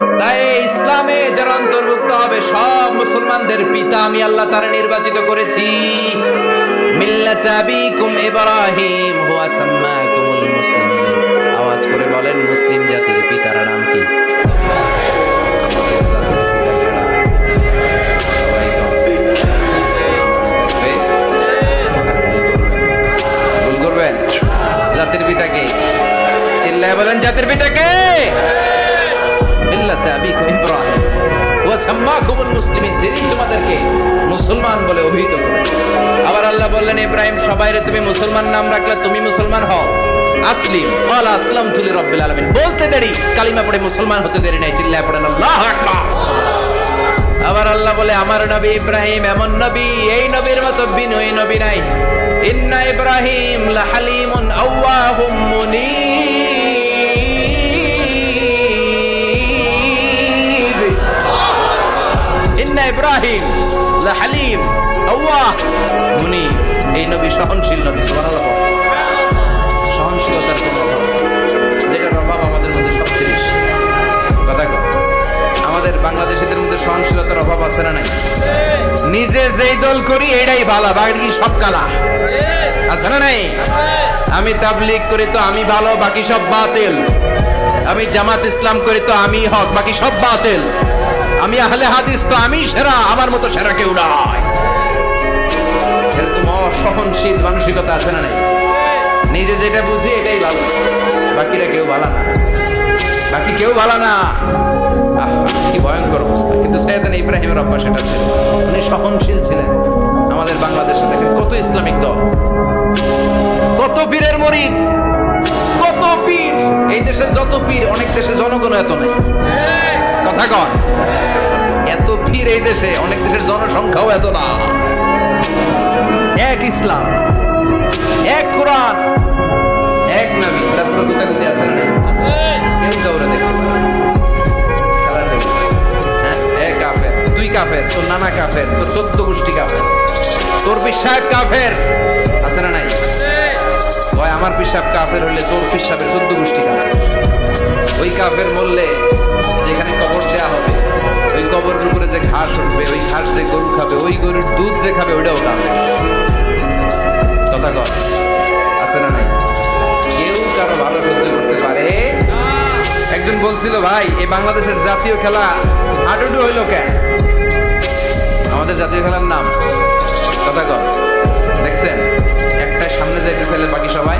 তাই ইসলামে যারা অন্তর্ভুক্ত হবে, সব মুসলমানদের পিতা আমি আল্লাহ তারা নির্বাচিত করেছি। হুয়া আওয়াজ করে বলেন, মুসলিম জাতির নাম কি? জাতির পিতাকে চিল্লায় বলেন, জাতির পিতাকে মুসলিমিন বলে অভিহিত করেছে আবার আল্লাহ বললেন, ইব্রাহিম সবাইরে তুমি মুসলমান নাম রাখলে তুমি মুসলমান হও। আসলিম, ক্বালা আসলামতু লিরাব্বিল আলামিন। বলতে দেরি, কালিমা পড়ে মুসলমান হতে দেরি নাই, চিল্লায় পড়েন, আল্লাহু আবার আল্লাহ বলে, আমার নবী ইব্রাহিম এমন নবী, এই নবীর মতো বিনয়ী নবী নাই। ইন্না ইব্রাহিম লাহালিমুন আওয়াহুম মুনীব। ইন্না ইব্রাহিম লাহালিম আওয়াহ মুনীব এই নবী সহনশীল নবী, সুবহানাল্লাহ। সহনশীলতার অভাব আমাদের মধ্যে সবচেয়ে বেশি। কথা আমাদের বাংলাদেশিদের মধ্যে সহনশীলতার অভাব আছে না নাই? নিজে যেই দল করি এটাই ভালো, বাকি সব কালা। আছে না নাই? আমি তাবলিগ করি তো আমি ভালো, বাকি সব বাতিল। আমি জামাত ইসলাম করি তো আমি হক, বাকি সব বাতিল। আমি আহলে হাদিস, তো আমি সেরা, আমার মতো সেরা কেউ নয়। এরকম অসহনশীল মানসিকতা আছে না নাই? নিজে যেটা বুঝি এটাই ভালো, বাকিরা কেউ ভালো না। বাকি কেউ ভালো না। কি ভয়ঙ্কর অবস্থা। কিন্তু সৈয়দান ইব্রাহিমের অভ্যাস সেটা ছিল। উনি সহনশীল ছিলেন। আমাদের বাংলাদেশে দেখেন কত ইসলামিক দল। কত পীরের মরিদ। কত পীর। এই দেশে যত পীর, অনেক দেশে জনগণ এত নাই। কথা কন। এত পীর এই দেশে অনেক দেশের জনসংখ্যাও এত না। এক ইসলাম এক কোরআন এক নবী। তারপরে গুতাগুতি আছে না? কেউ দেখতে দেখবে। হ্যাঁ? কাফের, তুই কাফের তোর নানা কাফের তোর চোদ্দ গোষ্ঠী কাফের তোর পিসাব কাফের। আছে না নাই? কয় আমার পিসাব কাফের হলে তোর পিসাবের চোদ্দ গোষ্ঠী ওই কাফের মরলে যেখানে কবর দেওয়া হবে, ওই কবরের উপরে যে ঘাস উঠবে, ওই ঘাস যে গরু খাবে, ওই গরুর দুধ যে খাবে, ওইটাও কাফের কথা আছে না নাই? কেউ কারও ভালো সহ্য করতে পারে? একজন বলছিল, ভাই, এই বাংলাদেশের জাতীয় খেলা হাডুডু হইল কেন আমাদের জাতীয় খেলার নাম। কথা কর দেখছেন? একটা সামনে যাইতে চাইলে বাকি সবাই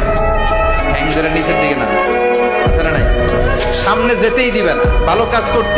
হ্যাং ধরে নিচের দিকে না সামনে যেতেই দিবে না ভালো কাজ করতে